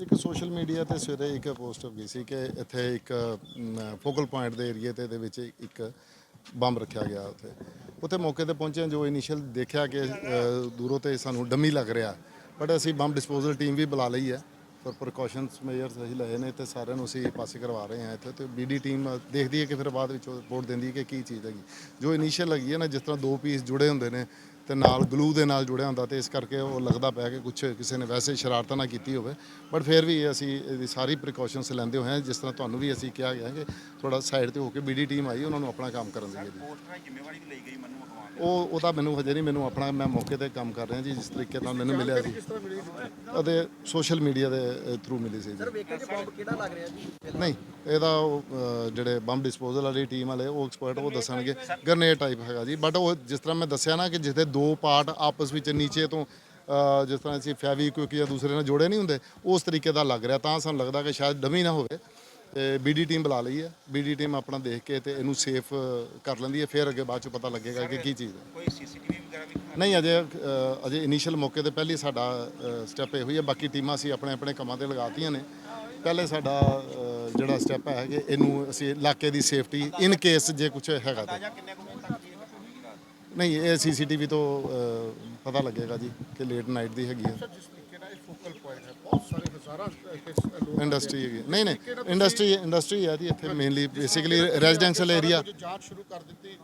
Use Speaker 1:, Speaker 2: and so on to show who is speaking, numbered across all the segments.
Speaker 1: ਇੱਕ social media ਤੇ ਸਵੇਰੇ ਇੱਕ ਪੋਸਟ ਹੋ ਗਈ ਸੀ ਕਿ ਇੱਥੇ ਇੱਕ ਫੋਕਲ ਪੁਆਇੰਟ ਦੇ ਏਰੀਆ ਤੇ, ਦੇ ਵਿੱਚ ਇੱਕ ਬੰਬ ਰੱਖਿਆ ਗਿਆ ਉੱਥੇ। ਉੱਥੇ ਮੌਕੇ ਤੇ ਪਹੁੰਚੇ ਜੋ ਇਨੀਸ਼ੀਅਲ ਦੇਖਿਆ ਕਿ ਦੂਰੋਂ ਤੇ ਸਾਨੂੰ ਡੰਮੀ ਲੱਗ ਰਿਹਾ। ਬਟ ਅਸੀਂ ਬੰਬ ਡਿਸਪੋਜ਼ਲ ਟੀਮ ਵੀ ਬੁਲਾ ਲਈ ਹੈ। ਪਰ ਪ੍ਰੀਕਾਸ਼ਨਸ ਮੇਜਰਸ ਅਸੀਂ ਲਏ ਨੇ ਤੇ ਸਾਰਿਆਂ ਨੂੰ ਅਸੀਂ ਪਾਸੇ ਕਰਵਾ ਰਹੇ ਹਾਂ ਇੱਥੇ ਤੇ ਬੀਡੀ ਟੀਮ ਦੇਖਦੀ ਹੈ ਕਿ ਫਿਰ ਬਾਅਦ ਵਿੱਚ ਰਿਪੋਰਟ ਦਿੰਦੀ ਹੈ ਕਿ ਕੀ ਚੀਜ਼ ਹੈਗੀ। ਜੋ ਇਨੀਸ਼ੀਅਲ ਹੈਗੀ ਹੈ ਨਾ, ਜਿਸ ਤਰ੍ਹਾਂ ਦੋ ਪੀਸ ਜੁੜੇ ਹੁੰਦੇ ਨੇ ਤੇ ਨਾਲ ਗਲੂ ਦੇ ਨਾਲ ਜੁੜਿਆ ਹੁੰਦਾ ਤੇ ਇਸ ਕਰਕੇ ਉਹ ਲੱਗਦਾ ਪਿਆ ਕਿ ਕੁਝ ਕਿਸੇ ਨੇ ਵੈਸੇ ਸ਼ਰਾਰਤਾਂ ਨਾ ਕੀਤੀ ਹੋਵੇ। ਬਟ ਫਿਰ ਵੀ ਅਸੀਂ ਇਹਦੀ ਸਾਰੀ ਪ੍ਰੀਕਾਸ਼ਨਸ ਲੈਂਦੇ ਹੋਏ ਹਾਂ ਜਿਸ ਤਰ੍ਹਾਂ ਤੁਹਾਨੂੰ ਵੀ ਅਸੀਂ ਕਿਹਾ ਗਿਆ ਕਿ ਥੋੜਾ ਸਾਈਡ ਤੇ ਹੋ ਕੇ ਬੀਡੀ ਟੀਮ ਆਈ ਉਹਨਾਂ ਨੂੰ ਆਪਣਾ ਕੰਮ ਕਰਨ
Speaker 2: ਦੀ ਜ਼ਿੰਮੇਵਾਰੀ ਵੀ ਲਈ ਗਈ ਮੈਨੂੰ ਅਖਵਾਉਣ
Speaker 1: ਉਹ ਉਹਦਾ ਮੈਨੂੰ ਹਜੇ ਨਹੀਂ ਮੈਨੂੰ ਆਪਣਾ ਮੈਂ ਮੌਕੇ ਤੇ ਕੰਮ ਕਰ ਰਿਹਾ ਜੀ ਜਿਸ ਤਰੀਕੇ ਨਾਲ ਮੈਨੂੰ ਮਿਲਿਆ ਸੀ ਅਤੇ ਸੋਸ਼ਲ ਮੀਡੀਆ ਦੇ ਥਰੂ ਮਿਲੀ ਸੀ ਜੀ।
Speaker 3: ਵੇਖਿਆ ਜੀ ਬੰਬ ਕਿਹੜਾ ਲੱਗ ਰਿਹਾ ਜੀ?
Speaker 1: ਨਹੀਂ ਇਹਦਾ ਉਹ, ਜਿਹੜੇ ਬੰਬ ਡਿਸਪੋਜ਼ਲ ਵਾਲੀ ਟੀਮ ਵਾਲੇ ਉਹ ਐਕਸਪਰਟ ਉਹ ਦੱਸਣਗੇ। ਗ੍ਰਨੇਡ ਟਾਈਪ ਹੈਗਾ ਜੀ ਬਟ ਉਹ ਜਿਸ ਤਰ੍ਹਾਂ ਮੈਂ ਦੱਸਿਆ ਨਾ ਕਿ ਜਿੱਥੇ ਦੋ ਪਾਰਟ ਆਪਸ ਵਿੱਚ ਨੀਚੇ ਤੋਂ ਜਿਸ ਤਰ੍ਹਾਂ ਅਸੀਂ ਫੈਵੀਕਵਿਕ ਜਾਂ ਦੂਸਰੇ ਨਾਲ ਜੋੜੇ ਨਹੀਂ ਹੁੰਦੇ ਉਸ ਤਰੀਕੇ ਦਾ ਲੱਗ ਰਿਹਾ। ਤਾਂ ਸਾਨੂੰ ਲੱਗਦਾ ਕਿ ਸ਼ਾਇਦ ਡਮੀ ਨਾ ਹੋਵੇ ਤੇ ਬੀਡੀ ਟੀਮ ਬੁਲਾ ਲਈ ਹੈ। ਬੀਡੀ ਟੀਮ ਆਪਣਾ ਦੇਖ ਕੇ ਤੇ ਇਹਨੂੰ ਸੇਫ ਕਰ ਲੈਂਦੀ ਹੈ। ਫਿਰ ਅੱਗੇ ਬਾਅਦ ਚ ਪਤਾ ਲੱਗੇਗਾ ਕਿ ਕੀ ਚੀਜ਼ ਹੈ।
Speaker 2: ਕੋਈ ਸੀਸੀਟੀਵੀ ਵਗੈਰਾ ਵੀ
Speaker 1: ਨਹੀਂ ਅਜੇ ਅਜੇ ਇਨੀਸ਼ੀਅਲ ਮੌਕੇ ਤੇ ਪਹਿਲੀ ਸਾਡਾ ਸਟੈਪ ਇਹ ਹੋਈ ਹੈ। ਬਾਕੀ ਟੀਮਾਂ ਅਸੀਂ ਆਪਣੇ ਆਪਣੇ ਕੰਮਾਂ ਤੇ ਲਗਾਤੀਆਂ ਨੇ। ਪਹਿਲੇ ਸਾਡਾ ਜਿਹੜਾ ਸਟੈਪ ਹੈ ਕਿ ਇਹਨੂੰ ਅਸੀਂ ਇਲਾਕੇ ਦੀ ਸੇਫਟੀ ਇਨ ਕੇਸ ਜੇ ਕੁਝ ਹੈਗਾ ਤਾਂ
Speaker 2: ਜਾਂ ਕਿੰਨੇ ਕੁ ਵਜੇ ਤੱਕ ਦੀ ਇਹ ਘਟਨਾ ਹੋਈ ਰਾਤ
Speaker 1: ਨਹੀਂ ਇਹ ਸੀਸੀਟੀਵੀ ਤੋਂ ਅ, ਪਤਾ ਲੱਗੇਗਾ ਜੀ ਕਿ ਲੇਟ ਨਾਈਟ ਦੀ ਹੈਗੀ ਹੈ
Speaker 4: ਜਿਸ ਤਰੀਕੇ ਨਾਲ ਇਹ ਫੋਕਲ ਪੁਆਇੰਟ ਹੈ ਬਹੁਤ ਸਾਰੇ ਹਜ਼ਾਰਾਂ ਇੱਥੇ ਲੋਕ
Speaker 1: ਇੰਡਸਟਰੀ ਹੈਗੀ ਨਹੀਂ ਨਹੀਂ ਇੰਡਸਟਰੀ ਇੰਡਸਟਰੀ ਹੈ ਜੀ ਇੱਥੇ ਮੇਨਲੀ ਬੇਸਿਕਲੀ ਰੈਜ਼ੀਡੈਂਸ਼ੀਅਲ ਏਰੀਆ
Speaker 4: ਜੋ ਜਾਂਚ ਸ਼ੁਰੂ ਕਰ ਦਿੱਤੀ।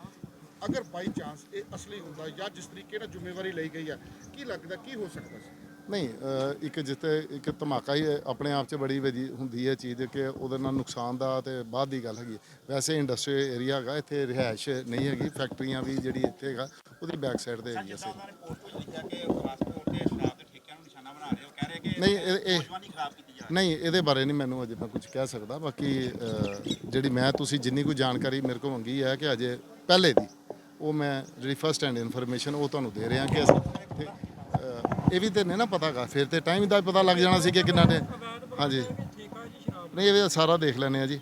Speaker 4: ਅਗਰ ਬਾਈ ਚਾਂਸ ਇਹ ਅਸਲੀ ਹੁੰਦਾ ਜਾਂ ਜਿਸ ਤਰੀਕੇ ਨਾਲ ਜ਼ਿੰਮੇਵਾਰੀ ਲਈ ਗਈ ਹੈ ਕੀ ਲੱਗਦਾ ਕੀ ਹੋ ਸਕਦਾ ਸੀ?
Speaker 1: ਨਹੀਂ ਅ, ਇੱਕ ਜਿੱਥੇ ਇੱਕ ਧਮਾਕਾ ਹੀ ਆਪਣੇ ਆਪ 'ਚ ਬੜੀ ਵਧੀ ਹੁੰਦੀ ਹੈ ਚੀਜ਼ ਕਿ ਉਹਦੇ ਨਾਲ ਨੁਕਸਾਨ ਦਾ ਤੇ ਬਾਅਦ ਦੀ ਗੱਲ ਹੈਗੀ। ਵੈਸੇ ਇੰਡਸਟਰੀ ਏਰੀਆ ਹੈਗਾ ਇੱਥੇ ਰਿਹਾਇਸ਼ ਨਹੀਂ ਹੈਗੀ ਫੈਕਟਰੀਆਂ ਵੀ ਜਿਹੜੀ ਇੱਥੇ ਹੈਗਾ ਉਹਦੀ ਬੈਕ ਸਾਈਡ ਤੇ ਹੈਗੀ ਅਸੀਂ
Speaker 2: ਉਹਨਾਂ ਨੇ ਪੋਸਟ ਵਿੱਚ ਲਿਖਿਆ ਕਿ ਪਾਸਪੋਰਟ ਤੇ ਸ਼ਰਾਬ ਦੇ ਠੇਕਿਆਂ ਨੂੰ ਨਿਸ਼ਾਨਾ ਬਣਾ ਰਹੇ ਹੋ ਕਹਿ ਰਹੇ ਕਿ
Speaker 1: ਨਹੀਂ ਇਹ ਇਹ
Speaker 2: ਨੌਜਵਾਨੀ ਖਰਾਬ ਕੀਤੀ ਜਾ ਰਹੀ
Speaker 1: ਨਹੀਂ ਇਹਦੇ ਬਾਰੇ ਨਹੀਂ ਮੈਨੂੰ ਅਜੇ ਮੈਂ ਕੁਝ ਕਹਿ ਸਕਦਾ ਬਾਕੀ ਅ, ਜਿਹੜੀ ਮੈਂ ਤੁਸੀਂ ਜਿੰਨੀ ਕੋਈ ਜਾਣਕਾਰੀ ਮੇਰੇ ਕੋਲ ਮੰਗੀ ਹੈ ਕਿ ਅਜੇ ਪਹਿਲੇ ਦੀ ਉਹ ਮੈਂ ਜਿਹੜੀ ਫਸਟ ਹੈਂਡ ਇਨਫੋਰਮੇਸ਼ਨ ਉਹ ਤੁਹਾਨੂੰ ਦੇ ਰਿਹਾ ਕਿ ਅਸੀਂ ਇਹ ਵੀ ਤੇ ਨਹੀਂ ਨਾ ਪਤਾਗਾ ਫਿਰ ਤੇ ਟਾਈਮ ਦਾ ਵੀ ਪਤਾ ਲੱਗ ਜਾਣਾ ਸੀ ਕਿ ਕਿੰਨਾ ਟਾਈਮ ਹਾਂਜੀ। ਨਹੀਂ ਇਹ ਵੀ ਸਾਰਾ ਦੇਖ ਲੈਣੇ ਆ ਜੀ।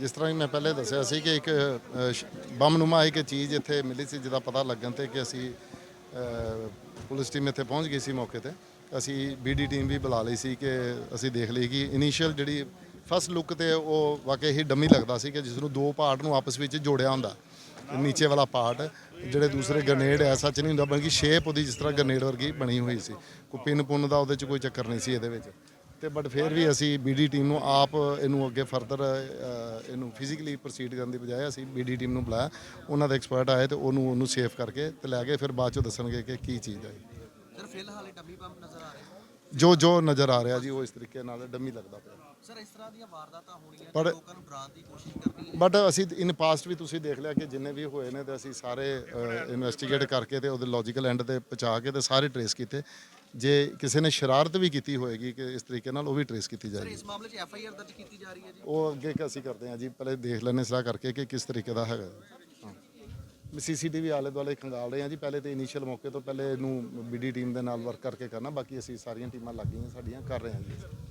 Speaker 1: ਜਿਸ ਤਰ੍ਹਾਂ ਹੀ ਮੈਂ ਪਹਿਲੇ ਦੱਸਿਆ ਸੀ ਕਿ ਇੱਕ ਅ, ਬੰਮਨੁਮਾ ਇੱਕ ਚੀਜ਼ ਇੱਥੇ ਮਿਲੀ ਸੀ ਜਿਹਦਾ ਪਤਾ ਲੱਗਣ ਤੇ ਕਿ ਅਸੀਂ ਪੁਲਿਸ ਟੀਮ ਇੱਥੇ ਪਹੁੰਚ ਗਈ ਸੀ ਮੌਕੇ ਤੇ। ਅਸੀਂ ਬੀਡੀ ਟੀਮ ਵੀ ਬੁਲਾ ਲਈ ਸੀ ਕਿ ਅਸੀਂ ਦੇਖ ਲਈ ਕਿ ਇਨੀਸ਼ੀਅਲ ਜਿਹੜੀ ਫਸਟ ਲੁੱਕ ਤੇ ਉਹ ਵਾਕਈ ਹੀ ਡੰਮੀ ਲੱਗਦਾ ਸੀ ਕਿ ਜਿਸ ਨੂੰ ਦੋ ਪਾਰਟ ਨੂੰ ਆਪਸ ਵਿੱਚ ਜੋੜਿਆ ਹੁੰਦਾ। ਨੀਚੇ ਵਾਲਾ ਪਾਰਟ, ਜਿਹੜੇ ਦੂਸਰੇ ਗ੍ਰਨੇਡ ਐਸਾ ਸੱਚ ਨਹੀਂ ਹੁੰਦਾ, ਬਲਕਿ ਸ਼ੇਪ ਉਹਦੀ ਜਿਸ ਤਰ੍ਹਾਂ ਗ੍ਰਨੇਡ ਵਰਗੀ ਬਣੀ ਹੋਈ ਸੀ। ਕੋਈ ਪਿੰਨ ਪੁੰਨ ਦਾ ਉਹਦੇ ਚ ਕੋਈ ਚੱਕਰ ਨਹੀਂ ਸੀ ਇਹਦੇ ਵਿੱਚ। ਤੇ ਬਟ ਫਿਰ ਵੀ ਅਸੀਂ ਬੀਡੀ ਟੀਮ ਨੂੰ ਆਪ ਇਹਨੂੰ ਅੱਗੇ ਫਰਦਰ ਇਹਨੂੰ ਫਿਜ਼ੀਕਲੀ ਪ੍ਰੋਸੀਡ ਕਰਨ ਦੀ ਬਜਾਏ ਅਸੀਂ ਬੀਡੀ ਟੀਮ ਨੂੰ ਬੁਲਾਇਆ। ਉਹਨਾਂ ਦੇ ਐਕਸਪਰਟ ਆਏ ਤੇ ਉਹਨੂੰ ਉਹਨੂੰ ਸੇਫ ਕਰਕੇ ਤੇ ਲੈ ਗਏ, ਫਿਰ ਬਾਅਦ ਚੋਂ ਦੱਸਣਗੇ ਕਿ ਕੀ ਚੀਜ਼ ਹੈ।
Speaker 3: ਸਰ ਫਿਲਹਾਲ ਡੰਮੀ ਬੰਬ ਨਜ਼ਰ ਆ ਰਿਹਾ।
Speaker 1: ਜੋ ਜੋ ਨਜ਼ਰ ਆ ਰਿਹਾ ਜੀ ਉਹ ਇਸ ਤਰੀਕੇ ਨਾਲ ਡੰਮੀ ਲੱਗਦਾ ਪਿਆ।
Speaker 3: ਸਰ ਇਸ ਤਰ੍ਹਾਂ ਦੀਆਂ ਵਾਰਦਾਤਾਂ ਹੋਣੀਆਂ
Speaker 1: ਪਰ-
Speaker 3: ਲੋਕਾਂ ਨੂੰ ਡਰਾਉਣ ਦੀ ਕੋਸ਼ਿਸ਼ ਕਰਨੀ ਹੈ।
Speaker 1: ਬਟ ਅਸੀਂ ਇਨ ਪਾਸਟ ਵੀ ਤੁਸੀਂ ਦੇਖ ਲਿਆ ਕਿ ਜਿੰਨੇ ਵੀ ਹੋਏ ਨੇ ਤੇ ਅਸੀਂ ਸਾਰੇ ਇਨਵੈਸਟੀਗੇਟ ਕਰਕੇ ਤੇ ਉਹਦੇ ਲੌਜੀਕਲ ਐਂਡ ਤੇ ਪਹੁੰਚਾ ਕੇ ਤੇ ਸਾਰੇ ਟਰੇਸ ਕੀਤੇ। ਜੇ ਕਿਸੇ ਨੇ ਸ਼ਰਾਰਤ ਵੀ ਕੀਤੀ ਹੋਏਗੀ ਕਿ ਇਸ ਤਰੀਕੇ ਨਾਲ ਉਹ ਵੀ ਟਰੇਸ ਕੀਤੀ ਜਾਏਗੀ।
Speaker 3: ਇਸ ਮਾਮਲੇ 'ਚ ਐਫ ਆਈ ਆਰ ਦਰਜ ਕੀਤੀ ਜਾ ਰਹੀ ਹੈ ਜੀ?
Speaker 1: ਉਹ ਅੱਗੇ ਕਿ ਅਸੀਂ ਕਰਦੇ ਹਾਂ ਜੀ ਪਹਿਲੇ ਦੇਖ ਲੈਣੇ ਸਲਾਹ ਕਰਕੇ ਕਿ ਕਿਸ ਤਰੀਕੇ ਦਾ ਹੈਗਾ। ਸੀਸੀਟੀਵੀ ਆਲੇ ਦੁਆਲੇ ਖੰਗਾਲ ਰਹੇ ਹਾਂ ਜੀ, ਪਹਿਲੇ ਤੇ ਇਨੀਸ਼ੀਅਲ ਮੌਕੇ ਤੋਂ ਪਹਿਲੇ ਇਹਨੂੰ ਬੀਡੀ ਟੀਮ ਦੇ ਨਾਲ ਵਰਕ ਕਰਕੇ ਕਰਨਾ, ਬਾਕੀ ਅਸੀਂ ਸਾਰੀਆਂ ਟੀਮਾਂ ਲੱਗ ਗਈਆਂ, ਸਾਡੀਆਂ ਕਰ ਰਹੇ ਹਾਂ ਜੀ।